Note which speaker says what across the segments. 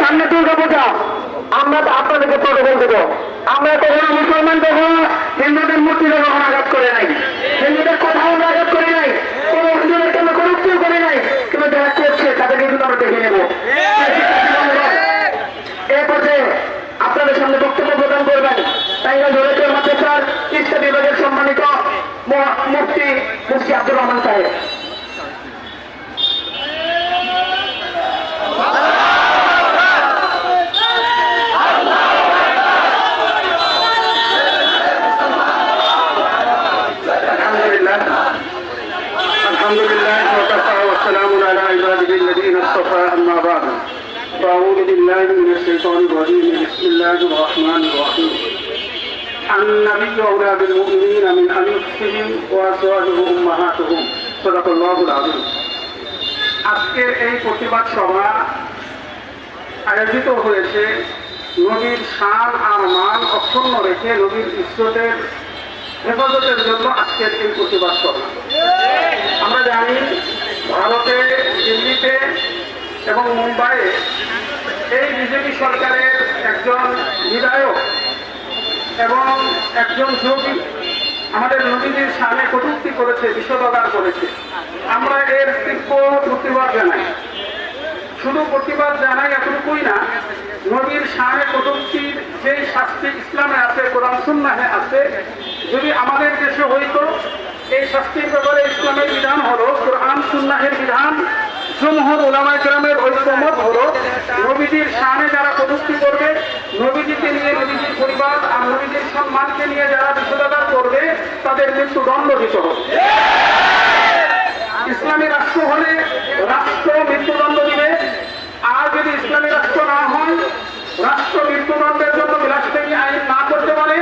Speaker 1: সামনে দুর্গা পূজা আমরা তো আপনাদেরকে প্রটোকল দেবো। আমরা তো কখনো মুসলমান কখনো হিন্দুদের মূর্তি কখনো আঘাত করে নাই, হিন্দুদের কোথাও আমরা আঘাত করে নাই, কোনো হিন্দুদের কোনো করুপ্তিও করে নাই। কিন্তু যারা করছে, তাদেরকে কিন্তু আমরা দেখে নেব। সম্মানিত মুফতি মুফতি আব্দুর রহমান সাহেব।
Speaker 2: وكفى والسلام على عباده الذين اصطفى اما بعد فاعوذ بالله من الشيطان الرجيم بسم الله الرحمن الرحيم النبي اولى بالمؤمنين من انفسهم وازواجه امهاتهم صدق الله العظيم আজকের এই প্রতিবাদ সভা আয়োজিত হয়েছে নদীর শান আর মান অক্ষুণ্ণ রেখে নদীর ইজ্জতের হেফাজতের জন্য আজকের এই প্রতিবাদ সভা আমরা জানি ভারতে, দিল্লিতে এবং মুম্বাইয়ে এই বিজেপি সরকারের একজন বিধায়ক এবং একজন যোগী আমাদের নদীদের সামনে কটুক্তি করেছে বিষোদগার করেছে। আমরা এর তীব্র প্রতিবাদ জানাই। শুধু প্রতিবাদ জানাই এতটুকুই না, নবীর সামনে কটুক্তির যেই শাস্তি ইসলামে আছে, কোরআন সুন্নাহে আছে, যদি আমাদের দেশে হইতো এই শাস্তির ব্যাপারে ইসলামের বিধান হলো, কোরআন, সুন্নাহের বিধান জমহর ওলামায় গ্রামের ঐক্যমত হলো, নবীজির সামনে যারা কটূক্তি করবে, নবীজিকে নিয়ে নবীজির পরিবার আর নবীজির সম্মানকে নিয়ে যারা বিশ্বদাদার করবে, তাদের মৃত্যুদণ্ড দিতে হবে। ইসলামী রাষ্ট্র হলে রাষ্ট্র মৃত্যুদণ্ড দিবে। আর যদি ইসলামী রাষ্ট্র না হয়, রাষ্ট্র মৃত্যুদণ্ডের জন্য বিলাসী আইন না করতে পারে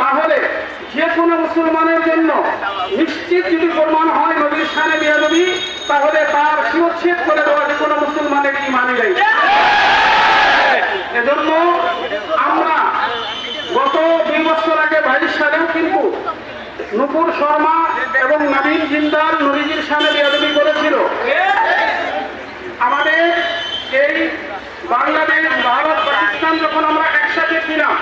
Speaker 2: তাহলে যে কোনো মুসলমানের জন্য নিশ্চিত যদি প্রমাণ হয় নবীর স্থানে বিয়াদবি, তাহলে তার শিরচ্ছেদ করে দেওয়া যে কোনো মুসলমানের ইমানে নেই। এজন্য আমরা গত দুই বছর আগে বাইশ সালেও কিন্তু নুপুর শর্মা এবং নবীন জিন্দাল নবীজির সামনে বিয়াদবি করেছিল। আমাদের এই বাংলাদেশ, ভারত, পাকিস্তান যখন আমরা একসাথে ছিলাম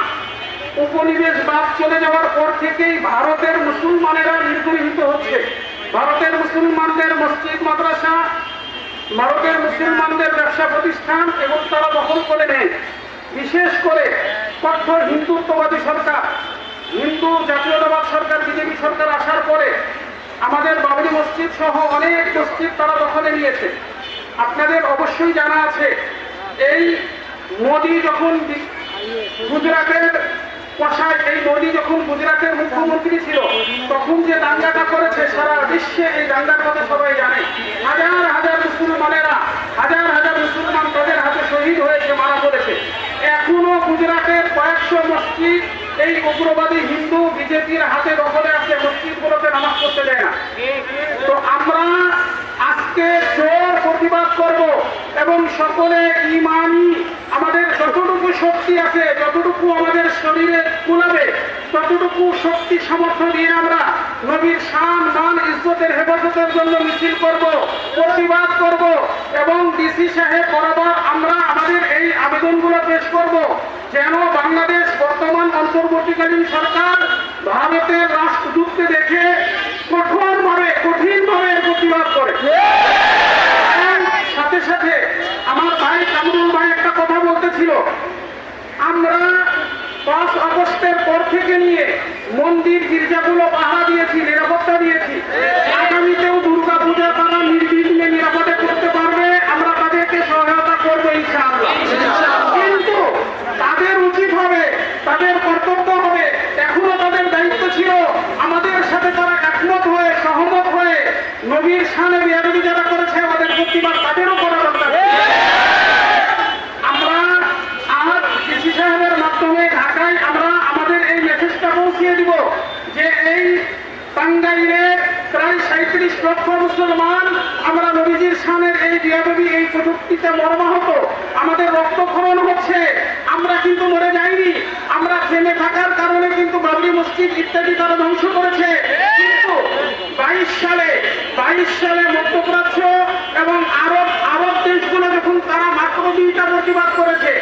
Speaker 2: উপনিবেশ বাদ চলে যাওয়ার পর থেকেই ভারতের মুসলমানেরা নির্গৃহীত হচ্ছে। ভারতের মুসলমানদের মসজিদ, মাদ্রাসা, ভারতের মুসলমানদের ব্যবসা প্রতিষ্ঠান এবং তারা দখল করে নেয়। বিশেষ করে কঠোর হিন্দুত্ববাদী সরকার। হিন্দু জাতীয়তাবাদ সরকার, বিজেপি সরকার আসার পরে আমাদের বাবরি মসজিদ সহ অনেক মসজিদ তারা দখলে নিয়েছে। আপনাদের অবশ্যই জানা আছে, এই মোদি যখন গুজরাটের কষায় এই মোদি যখন গুজরাটের মুখ্যমন্ত্রী ছিল, তখন যে দাঙ্গাটা করেছে, সারা বিশ্বে এই দাঙ্গার কথা সবাই জানে। হাজার হাজার মুসলমানেরা, হাজার হাজার মুসলমান তাদের হাতে শহীদ হয়েছে মারা পড়েছে। এখনও গুজরাটের কয়েকশো মসজিদ এই উগ্রবাদী হিন্দু বিজেপির হাতে দখলে আছে, মসজিদগুলোতে নামাজ পড়তে দেয় না। তো আমরা আজকে জোর প্রতিবাদ করব এবং সকলে ইমানি আমাদের যতটুকু শক্তি আছে, যতটুকু আমাদের শরীরে ততটুকু শক্তি, সামর্থ্য দিয়ে আমরা নবীর শান, মান, ইজ্জতের হেফাজতের জন্য মিছিল করব, প্রতিবাদ করব এবং ডিসি সাহেব বরাবর আমরা আমাদের এই আবেদনগুলো পেশ করব। যেন বাংলাদেশ বর্তমান অন্তর্বর্তীকালীন সরকার ভারতের রাষ্ট্রদূতকে দেখে কঠোরভাবে, কঠিনভাবে প্রতিবাদ করে। সাথে সাথে আমার ভাই কামরুল ভাই একটা কথা বলতেছিল। আমরা পাঁচ থেকে নিয়ে মন্দির, গির্জাগুলো পাহারা দিয়েছি, নিরাপত্তা দিয়েছি। আগামীতেও দুর্গা পূজা তারা নির্বিঘ্নে নিরাপদে করতে পারবে। আমরা তাদেরকে সহায়তা করব কিন্তু তাদের উচিত হবে, তাদের কর্তব্য হবে। এখনও তাদের দায়িত্ব ছিল আমাদের সাথে তারা একমত হয়ে, সহমত হয়ে নবীর সামনে বিয়াদবি যারা করেছে, আমাদের প্রতিবাদ তাদেরও সাঁত্রিশ লক্ষ মুসলমান, আমরা নবীজির সানের এই বিয়াদবি, এই প্রযুক্তিতে মর্মাহত। আমাদের রক্তক্ষরণ হচ্ছে। আমরা কিন্তু মরে যাইনি। আমরা থেমে থাকার কারণে কিন্তু বাবরি মসজিদ ইত্যাদি তারা ধ্বংস করেছে। কিন্তু বাইশ সালে বাইশ সালে মধ্যপ্রাচ্য এবং আরব আরব দেশগুলো যখন তারা মাত্র দুইটা প্রতিবাদ করেছে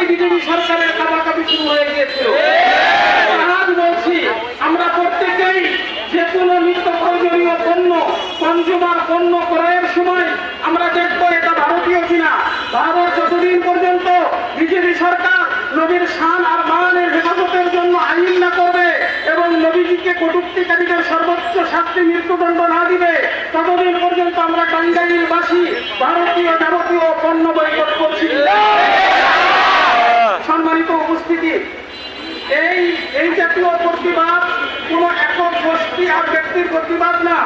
Speaker 2: থেকেই বিজেপি সরকারের কাবাকাবি শুরু হয়ে গিয়েছিল। আজ বলছি আমরা প্রত্যেকেই যে কোনো নিত্য প্রয়োজনীয় পণ্য কনজিউমার পণ্য ক্রয়ের সময় আমরা দেখব এটা ভারতীয় কিনা। ভারত যতদিন পর্যন্ত বিজেপি সরকার নবীর শান আর মানের হেফাজতের জন্য আইন না করবে এবং নবীজিকে কটুক্তিকারীদের সর্বোচ্চ শাস্তি মৃত্যুদণ্ড না দিবে, ততদিন পর্যন্ত আমরা টাঙ্গাইলবাসী ভারতীয় যাবতীয় পণ্য বয়কট করছি। উপস্থিতি। এই এই জাতীয় প্রতিবাদ কোন একক গোষ্ঠী আর ব্যক্তির প্রতিবাদ না।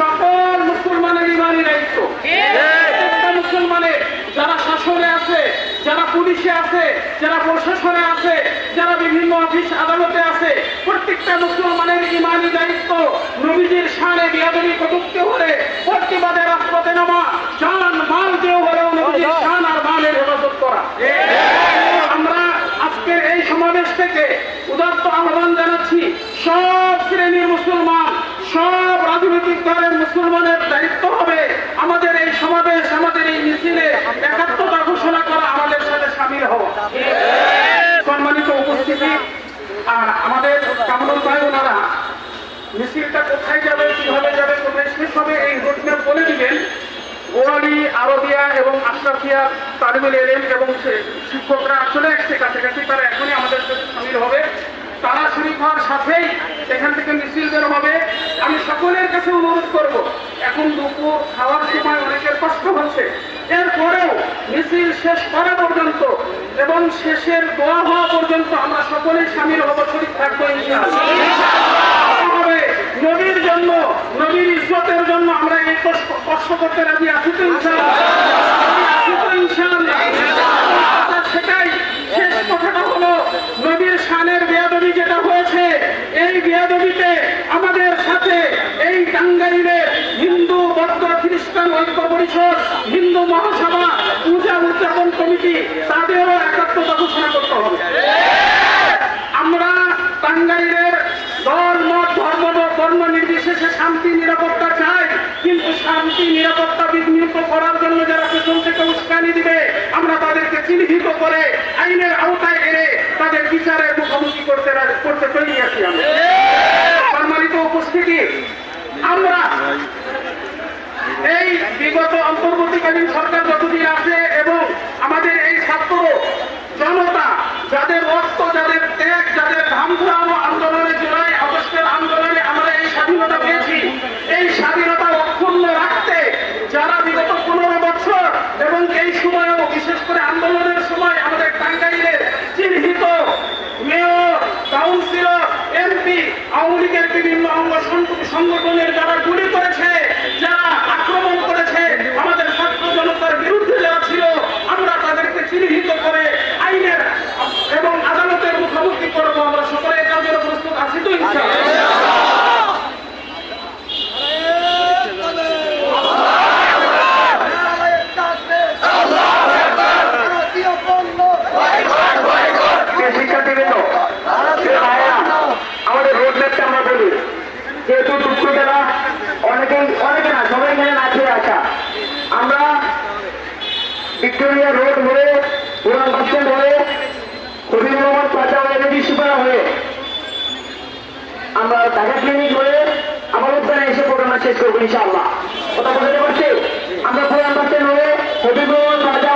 Speaker 2: সকল মুসলমানের ইমানি দায়িত্ব। মুসলমানের যারা শাসনে আছে যারা পুলিশে আছে যারা প্রশাসনে আছে যারা বিভিন্ন অফিস আদালতে আছে প্রত্যেকটা মুসলমানের ইমানি দায়িত্ব। নবীজির সানে বিয়াদবি কটুক্তি হলে প্রতিবাদে রাস্তাতে নামা জান মাল দিয়ে হলেও নবীজির শান আর মালের হেফাজত করা। সমাবেশ থেকে উদাত্ত আহ্বান জানাচ্ছি, সব শ্রেণির মুসলমান, সব রাজনৈতিক দলের মুসলমানের দায়িত্ব হবে। আমাদের এই সমাবেশ, আমাদের এই মিছিলে একাত্মতা ঘোষণা করা আমাদের সাথে সামিল হওয়া সম্মানিত উপস্থিতি, আর আমাদের কামরুল ভাই ওনারা মিছিলটা কোথায় যাবে, কীভাবে যাবে কোথায় শেষ হবে এই রোডম্যাপ বলে দিবেন। গোয়ালি আরবিয়া এবং আশরাফিয়া তালিমুল এলেম এবং শিক্ষকরা চলে আসছে কাছাকাছি, তারা এখনই আমাদের সামিল হবে। তারা শরীফ হওয়ার সাথেই এখান থেকে মিছিল বের হবে। আমি সকলের কাছে অনুরোধ করব, এখন দুপুর খাওয়ার সময় অনেকের কষ্ট হচ্ছে। এরপরেও মিছিল শেষ করা পর্যন্ত এবং শেষের দোয়া হওয়া পর্যন্ত আমরা সকলেই সামিল হব, শরীফ থাকব ইনশাআল্লাহ। নবীর জন্য, নবীর ইজ্জতের জন্য আমরা এই কষ্ট করতে রাজি আছি তো সেটাই শেষ কথাটা হলো, নবীর শানের বেয়াদবি যেটা হয়েছে, এই বেয়াদবিতে আমাদের সাথে এই টাঙ্গাইলের হিন্দু, বৌদ্ধ, খ্রিস্টান ঐক্য পরিষদ হিন্দু মহাসভা, পূজা উদযাপন কমিটি, তাদেরও একাত্মতা ঘোষণা করতে হবে। শান্তি, নিরাপত্তা চাই। কিন্তু শান্তি, নিরাপত্তা বিঘ্নিত করার জন্য যারা পেছন থেকে উস্কানি দিবে, আমরা তাদেরকে চিহ্নিত করে আইনের আওতায় এনে তাদের বিচারের মুখোমুখি করতে করতে তৈরি আছি সম্মানিত উপস্থিতি। আমরা এই বিগত অন্তর্বর্তীকালীন সরকার যতদিন আছে এবং আমাদের এই ছাত্র জনতা, যাদের রক্ত, যাদের ত্যাগ, যাদের ঘাম আন্দোলনে জুলাই আগস্টের আন্দোলনে আমরা এই স্বাধীনতা পেয়েছি এই স্বাধীনতা অক্ষুণ্ণ রাখতে যারা বিগত পনেরো বছর এবং এই সময়ও, বিশেষ করে আন্দোলনের সময় আমাদের টাঙ্গাইলের চিহ্নিত মেয়র কাউন্সিলর এমপি আওয়ামী লীগের বিভিন্ন অঙ্গ সংগঠনের যারা গুলি করেছে যারা আক্রমণ করেছে আমাদের ছাত্র জনতার বিরুদ্ধে যারা ছিল আমরা তাদেরকে চিহ্নিত করে আইনের এবং আদালতের মুখোমুখি করব আমরা সকলে এটার জন্য প্রস্তুত আছি তো ইনশাআল্লাহ
Speaker 1: প্রিয় শিক্ষার্থীবৃন্দ প্রিয় ভাইয়েরা, আমাদের রোড ম্যাপটা আমরা বলি যেহেতু দুঃখ জেলা অনেকেই অনেকে না সবাই এখানে না খেয়ে আসা আমরা ভিক্টোরিয়া রোড হয়ে পুরান বাস স্ট্যান্ড হয়ে কবির মোহাম্মদ প্লাজা হয়ে সুপার হয়ে। আমরা ঢাকা ক্লিনিক হয়ে আমার উদ্যানে এসে প্রোগ্রামটা শেষ করব ইনশাআল্লাহ। কথা বলতে পারছি? আমরা পুরান বাস স্ট্যান্ড হয়ে কবির মোহাম্মদ প্লাজা